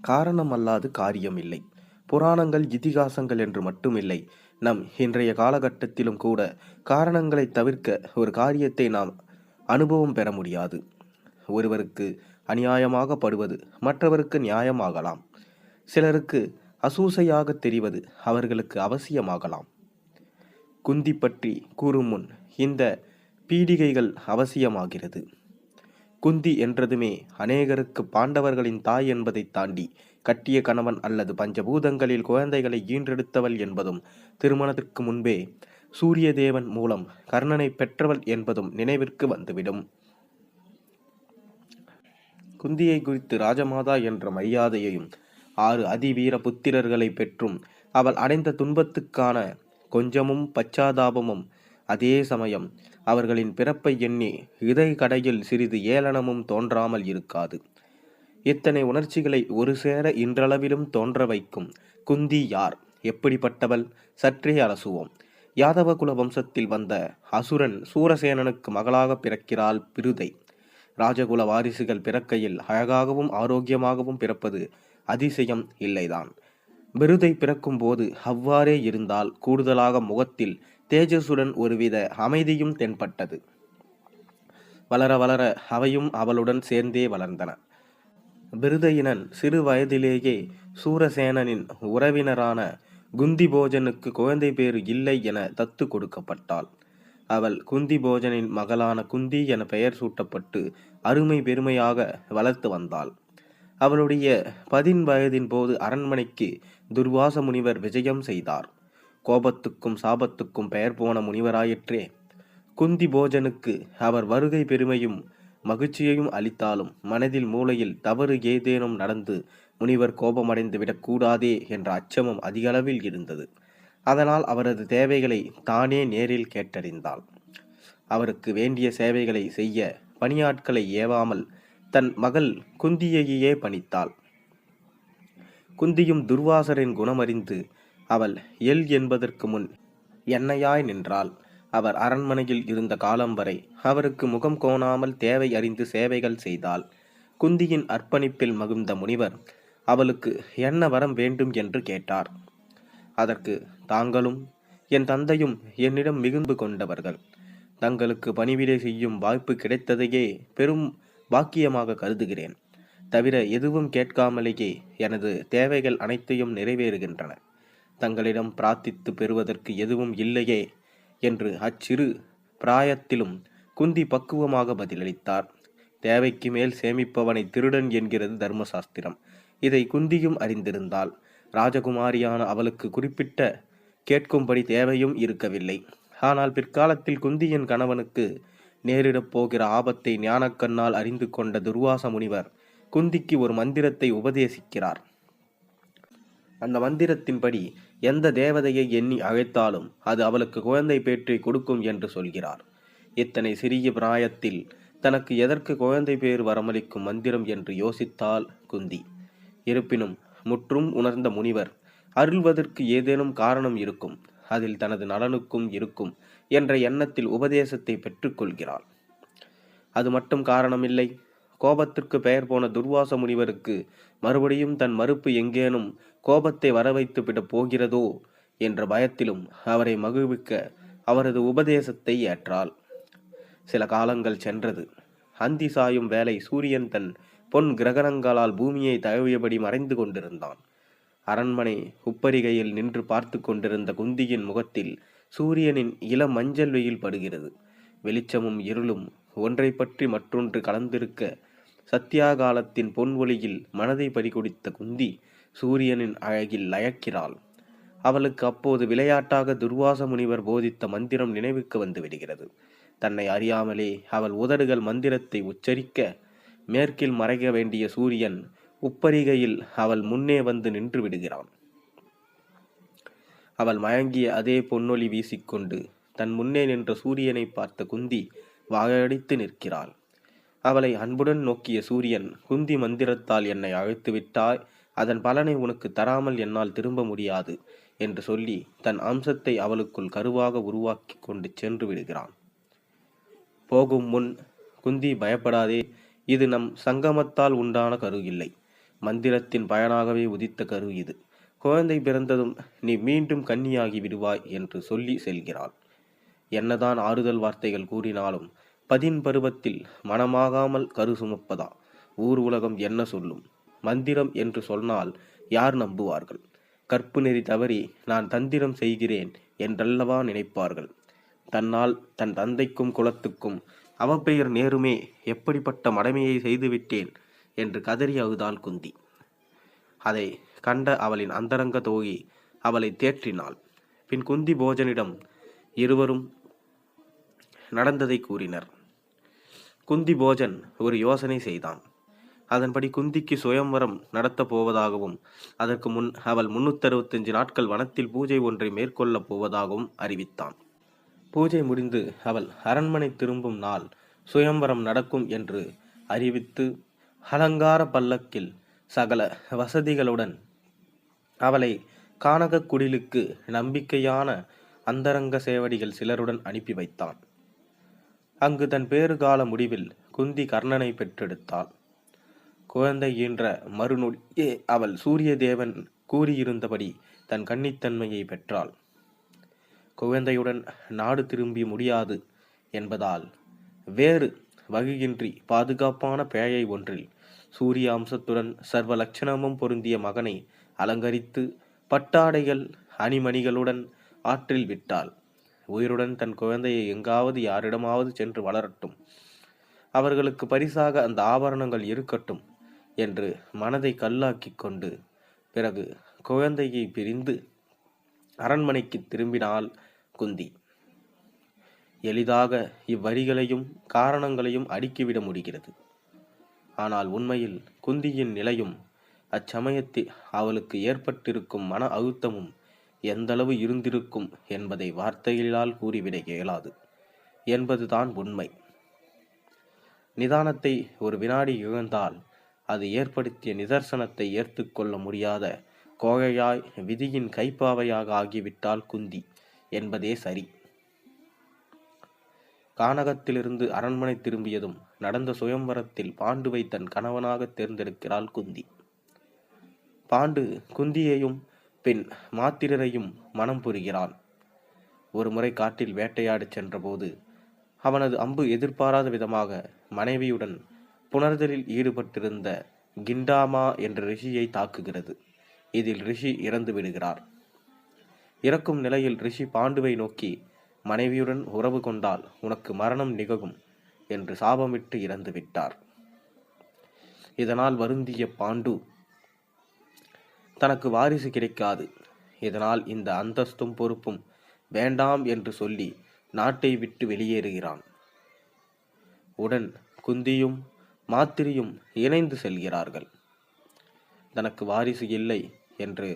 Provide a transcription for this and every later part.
காரணம் அல்லாது காரியம் இல்லை புராணங்கள் இதிகாசங்கள் என்று மட்டுமில்லை. நம் இன்றைய காலகட்டத்திலும் கூட காரணங்களை தவிர்க்க ஒரு காரியத்தை நாம் அனுபவம் பெற முடியாது. ஒருவருக்கு அநியாயமாக படுவது மற்றவருக்கு நியாயமாகலாம். சிலருக்கு அசூசையாக தெரிவது அவர்களுக்கு அவசியமாகலாம். குந்தி பற்றி கூறும் முன் இந்த பீடிகைகள் அவசியமாகிறது. குந்தி என்றதுமே அநேகருக்கு பாண்டவர்களின் தாய் என்பதைத் தாண்டி கட்டிய கணவன் அல்லது பஞ்சபூதங்களில் குழந்தைகளை ஈன்றெடுத்தவள் என்பதும் திருமணத்திற்கு முன்பே சூரிய தேவன் மூலம் கர்ணனை பெற்றவள் என்பதும் நினைவிற்கு வந்துவிடும். குந்தியை குறித்து ராஜமாதா என்ற மரியாதையையும் ஆறு அதிவீர புத்திரர்களை பெற்றும் அவள் அடைந்த துன்பத்துக்கான கொஞ்சமும் பச்சாதாபமும் அதே சமயம் அவர்களின் பிறப்பை எண்ணி இதய கடையில் சிறிது ஏளனமும் தோன்றாமல் இருக்காது. இத்தனை உணர்ச்சிகளை ஒரு சேர இன்றளவிலும் தோன்ற வைக்கும். குந்தி யார்? எப்படிப்பட்டவள்? சற்றே அலசுவோம். யாதவ குல வம்சத்தில் வந்த அசுரன் சூரசேனனுக்கு மகளாக பிறக்கிறாள் பிருதை. ராஜகுல வாரிசுகள் பிறக்கையில் அழகாகவும் ஆரோக்கியமாகவும் பிறப்பது அதிசயம் இல்லைதான். பிருதை பிறக்கும்போது அவ்வாறே இருந்தால் கூடுதலாக முகத்தில் தேஜஸுடன் ஒருவித அமைதியும் தென்பட்டது. வளர வளர அவையும் அவளுடன் சேர்ந்தே வளர்ந்தன. பிருதையினன் சிறு வயதிலேயே சூரசேனனின் உறவினரான குந்தி போஜனுக்கு குழந்தை பேறு இல்லை என தத்து கொடுக்கப்பட்டாள். அவள் குந்தி போஜனின் மகளான குந்தி என பெயர் சூட்டப்பட்டு அருமை பெருமையாக வளர்த்து வந்தாள். அவளுடைய பதின் வயதின் போது அரண்மனைக்கு துர்வாச முனிவர் விஜயம் செய்தார். கோபத்துக்கும் சாபத்துக்கும் பெயர் போன முனிவராயிற்றே. குந்தி போஜனுக்கு அவர் வருகை பெருமையும் மகிழ்ச்சியையும் அளித்தாலும் மனதில் மூலையில் தவறு ஏதேனும் நடந்து முனிவர் கோபமடைந்து விடக்கூடாதே என்ற அச்சமும் அதிகளவில் இருந்தது. அதனால் அவரது தேவைகளை தானே நேரில் கேட்டறிந்தாள். அவருக்கு வேண்டிய சேவைகளை செய்ய பணியாட்களை ஏவாமல் தன் மகள் குந்தியையே பணித்தாள். குந்தியும் துர்வாசரின் குணமறிந்து அவள் எல் என்பதற்கு முன் என்னையாய் நின்றாள். அவர் அரண்மனையில் இருந்த காலம் வரை அவருக்கு முகம் கோணாமல் தேவை அறிந்து சேவைகள் செய்தாள். குந்தியின் அர்ப்பணிப்பில் மகிழ்ந்த முனிவர் அவளுக்கு என்ன வரம் வேண்டும்? என்று கேட்டார். அதற்கு தாங்களும் என் தந்தையும் என்னிடம் மிகுந்து கொண்டவர்கள். தங்களுக்கு பணிவிடை செய்யும் வாய்ப்பு கிடைத்ததையே பெரும் பாக்கியமாக கருதுகிறேன். தவிர எதுவும் கேட்காமலேயே எனது தேவைகள் அனைத்தையும் நிறைவேறுகின்றன. தங்களிடம் பிரார்த்தித்து பெறுவதற்கு எதுவும் இல்லையே என்று அச்சிறு பிராயத்திலும் குந்தி பக்குவமாக பதிலளித்தார். தேவைக்கு மேல் சேமிப்பவனை திருடன் என்கிறது தர்மசாஸ்திரம். இதை குந்தியும் அறிந்திருந்தாள். ராஜகுமாரியான அவளுக்கு குறிப்பிட்ட கேட்கும்படி தேவையும் இருக்கவில்லை. ஆனால் பிற்காலத்தில் குந்தியின் கணவனுக்கு நேரிடப் போகிற ஆபத்தை ஞானக்கண்ணால் அறிந்து கொண்ட துர்வாச முனிவர் குந்திக்கு ஒரு மந்திரத்தை உபதேசிக்கிறார். அந்த மந்திரத்தின்படி எந்த தேவதையை எண்ணி அழைத்தாலும் அது அவளுக்கு குழந்தை பேற்றை கொடுக்கும் என்று சொல்கிறார். இத்தனை சிறிய பிராயத்தில் தனக்கு எதற்கு குழந்தை பேர் வரமளிக்கும் மந்திரம் என்று யோசித்தால் குந்தி. இருப்பினும் முற்றும் உணர்ந்த முனிவர் அருள்வதற்கு ஏதேனும் காரணம் இருக்கும் அதில் தனது நலனுக்கும் இருக்கும் என்ற எண்ணத்தில் உபதேசத்தை பெற்றுக்கொள்கிறாள். அது மட்டும் காரணமில்லை கோபத்திற்கு பெயர் போன துர்வாச முனிவருக்கு மறுபடியும் தன் மறுப்பு எங்கேனும் கோபத்தை வரவைத்து விடப் போகிறதோ என்ற பயத்திலும் அவரை மகிழ்விக்க அவரது உபதேசத்தை ஏற்றாள். சில காலங்கள் சென்றது. அந்தி சாயும் வேலை சூரியன் தன் பொன் கிரகணங்களால் பூமியை தழுவியபடி மறைந்து கொண்டிருந்தான். அரண்மனை உப்பரிகையில் நின்று பார்த்து கொண்டிருந்த குந்தியின் முகத்தில் சூரியனின் இளம் மஞ்சள் வெயில் படுகிறது. வெளிச்சமும் இருளும் ஒன்றை பற்றி மற்றொன்று கலந்திருக்க சத்தியாகாலத்தின் பொன்வொலியில் மனதை பறிகொடித்த குந்தி சூரியனின் அழகில் லயக்கிறாள். அவளுக்கு அப்போது விளையாட்டாக துர்வாச முனிவர் போதித்த மந்திரம் நினைவுக்கு வந்து விடுகிறது. தன்னை அறியாமலே அவள் உதடுகள் மந்திரத்தை உச்சரிக்க மேற்கில் மறைக்க வேண்டிய சூரியன் உப்பரிகையில் அவள் முன்னே வந்து நின்று விடுகிறான். அவள் மயங்கிய அதே பொன்னொளி வீசிக்கொண்டு தன் முன்னே நின்ற சூரியனை பார்த்த குந்தி வாயடித்து நிற்கிறாள். அவளை அன்புடன் நோக்கிய சூரியன் குந்தி மந்திரத்தால் என்னை அழைத்து விட்டாய் அதன் பலனை உனக்கு தராமல் என்னால் திரும்ப முடியாது என்று சொல்லி தன் அம்சத்தை அவளுக்குள் கருவாக உருவாக்கி கொண்டு சென்று விடுகிறான். போகும் முன் குந்தி பயப்படாதே இது நம் சங்கமத்தால் உண்டான கரு இல்லை. மந்திரத்தின் பயனாகவே உதித்த கரு இது. குழந்தை பிறந்ததும் நீ மீண்டும் கன்னியாகி விடுவாய் என்று சொல்லி செல்கிறாள். என்னதான் ஆறுதல் வார்த்தைகள் கூறினாலும் பதின் பருவத்தில் மனமாகாமல் கரு சுமப்பதா? ஊர் உலகம் என்ன சொல்லும்? மந்திரம் என்று சொன்னால் யார் நம்புவார்கள்? கற்பு நெறி தவறி நான் தந்திரம் செய்கிறேன் என்றல்லவா நினைப்பார்கள்? தன்னால் தன் தந்தைக்கும் குலத்துக்கும் அவப்பெயர் நேருமே எப்படிப்பட்ட மடமையை செய்துவிட்டேன் என்று கதறி அழுதாள் குந்தி. அதை கண்ட அவளின் அந்தரங்க தோகி அவளை தேற்றினாள். பின் குந்தி போஜனிடம் இருவரும் நடந்ததை கூறினர். குந்தி போஜன் ஒரு யோசனை செய்தான். அதன்படி குந்திக்கு சுயம்வரம் நடத்தப் போவதாகவும் அதற்கு முன் அவள் முன்னூத்தறுபத்தஞ்சு நாட்கள் வனத்தில் பூஜை ஒன்றை மேற்கொள்ளப் போவதாகவும் அறிவித்தான். பூஜை முடிந்து அவள் அரண்மனை திரும்பும் நாள் சுயம்வரம் நடக்கும் என்று அறிவித்து அலங்கார பல்லக்கில் சகல வசதிகளுடன் அவளை கானக குடிலுக்கு நம்பிக்கையான அந்தரங்க சேவடிகள் சிலருடன் அனுப்பி வைத்தான். அங்கு தன் பேறுகால முடிவில் குந்தி கர்ணனை பெற்றெடுத்தாள். குழந்தை என்ற மறுநொழியே அவள் சூரிய தேவன் கூறியிருந்தபடி தன் கன்னித்தன்மையை பெற்றாள். குழந்தையுடன் நாடு திரும்பி முடியாது என்பதால் வேறு வகையின்றி பாதுகாப்பான பேழை ஒன்றில் சூரிய அம்சத்துடன் சர்வ லட்சணமும் பொருந்திய மகனை அலங்கரித்து பட்டாடைகள் அணிமணிகளுடன் ஆற்றில் விட்டாள். உயிருடன் தன் குழந்தையை எங்காவது யாரிடமாவது சென்று வளரட்டும். அவர்களுக்கு பரிசாக அந்த ஆபரணங்கள் இருக்கட்டும் என்று மனதை கல்லாக்கிக் கொண்டு பிறகு குழந்தையை பிரிந்து அரண்மனைக்கு திரும்பினாள் குந்தி. எளிதாக இவ்வரிகளையும் காரணங்களையும் அடுக்கிவிட முடிகிறது. ஆனால் உண்மையில் குந்தியின் நிலையும் அச்சமயத்தில் அவளுக்கு ஏற்பட்டிருக்கும் மன அழுத்தமும் எந்தளவு இருந்திருக்கும் என்பதை வார்த்தைகளால் கூறிவிட இயலாது என்பதுதான் உண்மை. நிதானத்தை ஒரு வினாடி இழந்தால் அது ஏற்படுத்திய நிதர்சனத்தை ஏற்றுக்கொள்ள முடியாத கோகையாய் விதியின் கைப்பாவையாக ஆகிவிட்டால் குந்தி என்பதே சரி. கானகத்திலிருந்து அரண்மனை திரும்பியதும் நடந்த சுயம்வரத்தில் பாண்டுவை தன் கணவனாக தேர்ந்தெடுக்கிறாள் குந்தி. பாண்டு குந்தியையும் பின் மாத்திரரையும் மனம் புரிகிறான். ஒரு முறை காட்டில் வேட்டையாடச் சென்றபோது அவனது அம்பு எதிர்பாராத விதமாக மனைவியுடன் புணர்தலில் ஈடுபட்டிருந்த கிண்டாமா என்ற ரிஷியை தாக்குகிறது. இதில் ரிஷி இறந்து விடுகிறார். இறக்கும் நிலையில் ரிஷி பாண்டுவை நோக்கி மனைவியுடன் உறவு கொண்டால் உனக்கு மரணம் நிகழும் என்று சாபமிட்டு இறந்து விட்டார் இதனால் வருந்திய பாண்டு தனக்கு வாரிசு கிடைக்காது. இதனால் இந்த அந்தஸ்தும் பொறுப்பும் வேண்டாம் என்று சொல்லி நாட்டை விட்டு வெளியேறுகிறான். உடன் குந்தியும் மாத்திரியும் இணைந்து செல்கிறார்கள். தனக்கு வாரிசு இல்லை என்று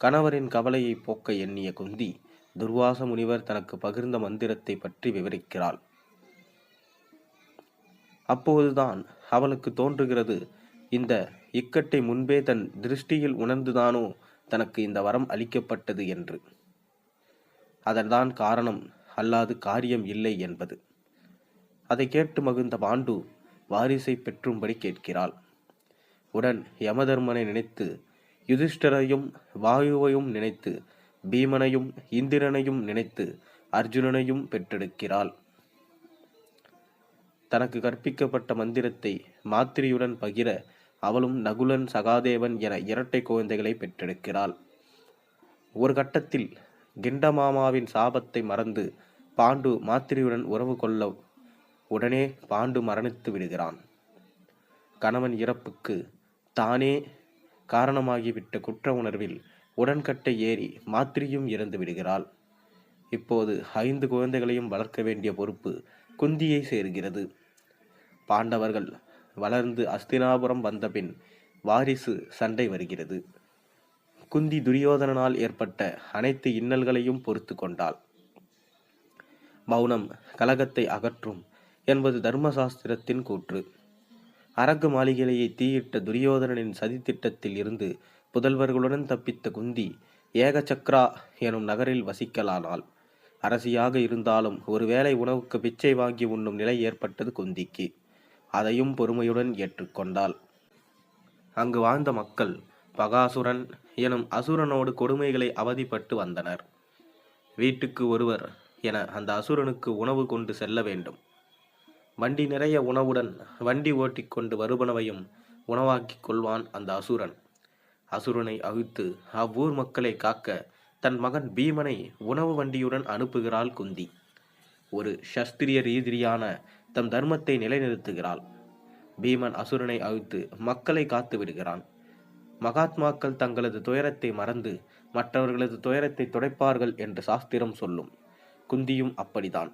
கணவரின் கவலையை போக்க எண்ணிய குந்தி துர்வாச முனிவர் தனக்கு பகிர்ந்த மந்திரத்தை பற்றி விவரிக்கிறாள். அப்போதுதான் அவளுக்கு தோன்றுகிறது இந்த இக்கட்டை முன்பே தன் திருஷ்டியில் உணர்ந்துதானோ தனக்கு இந்த வரம் அளிக்கப்பட்டது என்று. அதன்தான் காரணம் அல்லாது காரியம் இல்லை என்பது. அதை கேட்டு மகிழ்ந்த பாண்டு வாரிசை பெற்றும்படி கேட்கிறாள். உடன் யமதர்மனை நினைத்து யுதிஷ்டரையும் வாயுவையும் நினைத்து பீமனையும் இந்திரனையும் நினைத்து அர்ஜுனனையும் பெற்றெடுக்கிறாள். தனக்கு கற்பிக்கப்பட்ட மந்திரத்தை மாத்திரியுடன் பகிர அவளும் நகுலன் சகாதேவன் என இரட்டை குழந்தைகளை பெற்றெடுக்கிறாள். ஒரு கட்டத்தில் கிண்டமாமாவின் சாபத்தை மறந்து பாண்டு மாத்திரியுடன் உறவு கொள்ள உடனே பாண்டு மரணித்து விடுகிறான். கணவன் இறப்புக்கு தானே காரணமாகிவிட்ட குற்ற உணர்வில் உடன்கட்டை ஏறி மாத்திரியும் இறந்து விடுகிறாள். இப்போது ஐந்து குழந்தைகளையும் வளர்க்க வேண்டிய பொறுப்பு குந்தியை சேர்கிறது. பாண்டவர்கள் வளர்ந்து அஸ்தினாபுரம் வந்தபின் வாரிசு சண்டை வருகிறது. குந்தி துரியோதனனால் ஏற்பட்ட அனைத்து இன்னல்களையும் பொறுத்து கொண்டாள். மௌனம் கலகத்தை அகற்றும் என்பது தர்மசாஸ்திரத்தின் கூற்று. அரக்கு மாளிகையை தீயிட்ட துரியோதனனின் சதித்திட்டத்தில் இருந்து புதல்வர்களுடன் தப்பித்த குந்தி ஏகசக்ரா எனும் நகரில் வசிக்கலானாள். அரசியாக இருந்தாலும் ஒருவேளை உணவுக்கு பிச்சை வாங்கி உண்ணும் நிலை ஏற்பட்டது குந்திக்கு. அதையும் பொறுமையுடன் ஏற்றுக்கொண்டாள். அங்கு வாழ்ந்த மக்கள் பகாசுரன் எனும் அசுரனோடு கொடுமைகளை அவதிப்பட்டு வந்தனர். வீட்டுக்கு ஒருவர் என அந்த அசுரனுக்கு உணவு கொண்டு செல்ல வேண்டும். வண்டி நிறைய உணவுடன் வண்டி ஓட்டிக்கொண்டு வருபனவையும் உணவாக்கிக் கொள்வான் அந்த அசுரன். அசுரனை அவிழ்த்து அவ்வூர் மக்களை காக்க தன் மகன் பீமனை உணவு வண்டியுடன் அனுப்புகிறாள் குந்தி. ஒரு சஸ்திரிய ரீதியான தம் தர்மத்தை நிலைநிறுத்துகிறாள். பீமன் அசுரனை அவிழ்த்து மக்களை காத்து விடுகிறான். மகாத்மாக்கள் தங்களது துயரத்தை மறந்து மற்றவர்களது துயரத்தை துடைப்பார்கள் என்று சாஸ்திரம் சொல்லும். குந்தியும் அப்படிதான்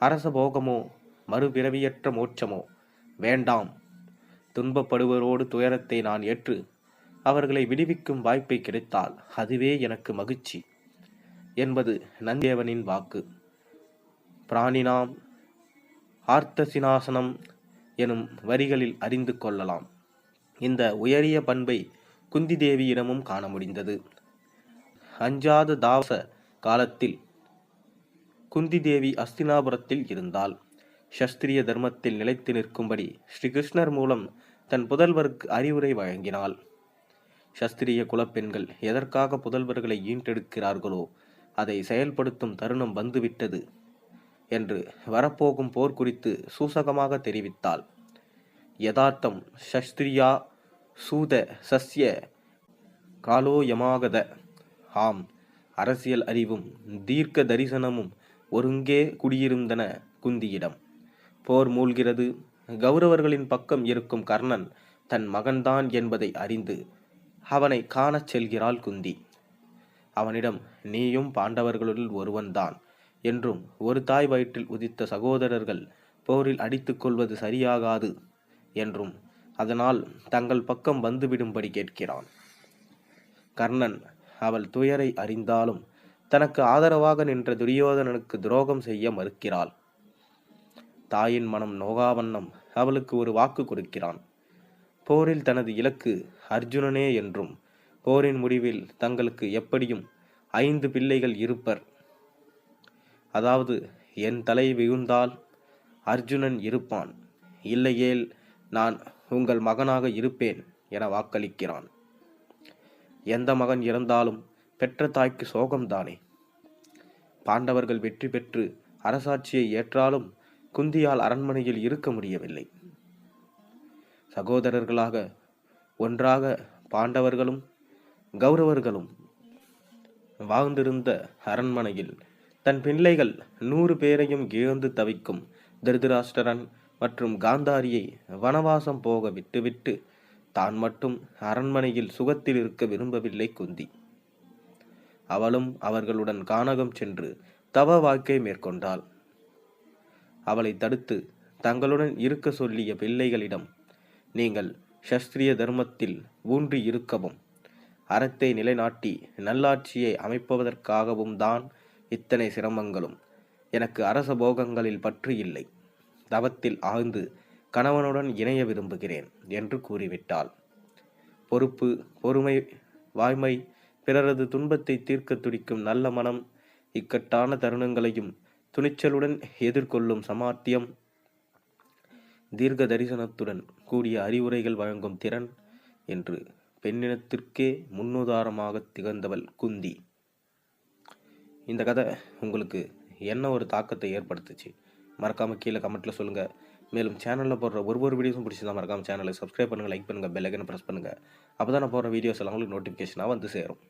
அரச போகமோ மறுபிறவியற்ற மோட்சமோ வேண்டாம். துன்பப்படுவரோடு துயரத்தை நான் ஏற்று அவர்களை விடுவிக்கும் வாய்ப்பை கிடைத்தால் அதுவே எனக்கு மகிழ்ச்சி என்பது நந்தேவனின் வாக்கு. பிராணினாம் ஆர்த்தசினாசனம் எனும் வரிகளில் அறிந்து கொள்ளலாம். இந்த உயரிய பண்பை குந்தி தேவியிடமும் காண முடிந்தது. அஞ்சாத தாவச காலத்தில் குந்தி தேவி அஸ்தினாபுரத்தில் இருந்தால் சஸ்திரிய தர்மத்தில் நிலைத்து நிற்கும்படி ஸ்ரீகிருஷ்ணர் மூலம் தன் புதல்வருக்கு அறிவுரை வழங்கினாள். சஸ்திரிய குலப்பெண்கள் எதற்காக புதல்வர்களை ஈண்டெடுக்கிறார்களோ அதை செயல்படுத்தும் தருணம் வந்துவிட்டது. என்று வரப்போகும் போர் குறித்து சூசகமாக தெரிவித்தாள். யதார்த்தம் சஸ்திரியா சூத சஸ்ய காலோயமாகத. ஆம் அரசியல் அறிவும் தீர்க்க தரிசனமும் ஒருங்கே குடியிருந்தன குந்தியிடம். போர் மூழ்கிறது. கௌரவர்களின் பக்கம் இருக்கும் கர்ணன் தன் மகன்தான் என்பதை அறிந்து அவனை காணச் செல்கிறாள் குந்தி. அவனிடம் நீயும் பாண்டவர்களுள் ஒருவன்தான். என்றும் ஒரு தாய் வயிற்றில் உதித்த சகோதரர்கள் போரில் அடித்து கொள்வது சரியாகாது என்றும் அதனால் தங்கள் பக்கம் வந்துவிடும்படி கேட்கிறான். கர்ணன் அவள் துயரை அறிந்தாலும் தனக்கு ஆதரவாக நின்ற துரியோதனனுக்கு துரோகம் செய்ய மறுக்கிறாள். தாயின் மனம் நோகாவண்ணம் அவளுக்கு ஒரு வாக்கு கொடுக்கிறான். போரில் தனது இலக்கு அர்ஜுனனே என்றும் போரின் முடிவில் தங்களுக்கு எப்படியும் ஐந்து பிள்ளைகள் இருப்பர் அதாவது என் தலை விழுந்தால் அர்ஜுனன் இருப்பான். இல்லையேல் நான் உங்கள் மகனாக இருப்பேன் என வாக்களிக்கிறான். எந்த மகன் இறந்தாலும் பெற்ற தாய்க்கு சோகம்தானே? பாண்டவர்கள் வெற்றி பெற்று அரசாட்சியை ஏற்றாலும் குந்தியால் அரண்மனையில் இருக்க முடியவில்லை. சகோதரர்களாக ஒன்றாக பாண்டவர்களும் கௌரவர்களும் வாழ்ந்திருந்த அரண்மனையில் தன் பிள்ளைகள் நூறு பேரையும் இழந்து தவிக்கும் திருதராஷ்டிரன் மற்றும் காந்தாரியை வனவாசம் போக விட்டுவிட்டு தான் மட்டும் அரண்மனையில் சுகத்தில் இருக்க விரும்பவில்லை குந்தி. அவளும் அவர்களுடன் கானகம் சென்று தவ வாழ்க்கை மேற்கொண்டாள். அவளை தடுத்து தங்களுடன் இருக்க சொல்லிய பிள்ளைகளிடம் நீங்கள் சஸ்திரிய தர்மத்தில் ஊன்றி இருக்கவும் அறத்தை நிலைநாட்டி நல்லாட்சியை அமைப்பதற்காகவும் தான் இத்தனை சிரமங்களும் எனக்கு அரச போகங்களில் பற்று இல்லை. தவத்தில் ஆழ்ந்து கணவனுடன் இணைய விரும்புகிறேன் என்று கூறிவிட்டாள். பொறுப்பு பொறுமை வாய்மை பிறரது துன்பத்தை தீர்க்க துடிக்கும் நல்ல மனம் இக்கட்டான தருணங்களையும் துணிச்சலுடன் எதிர்கொள்ளும் சமார்த்தியம் தீர்க்க தரிசனத்துடன் கூடிய அறிவுரைகள் வழங்கும் திறன் என்று பெண்ணினத்திற்கே முன்னுதாரணமாக திகழ்ந்தவள் குந்தி. இந்த கதை உங்களுக்கு என்ன ஒரு தாக்கத்தை ஏற்படுத்துச்சு? மறக்காமல் கீழே கமெண்ட்டில் சொல்லுங்கள் மேலும் சேனலில் போடுற ஒரு ஒரு வீடியோஸும் பிடிச்சிருந்தா மறக்காமல் சேனலை சப்ஸ்கிரைப் பண்ணுங்கள் லைக் பண்ணுங்கள் பெல் ஐக்கனை ப்ரெஸ் பண்ணுங்கள் அப்போ தான் நான் போடுற வீடியோஸ் எல்லாம் உங்களுக்கு நோட்டிஃபிகேஷனாக வந்து சேரும்.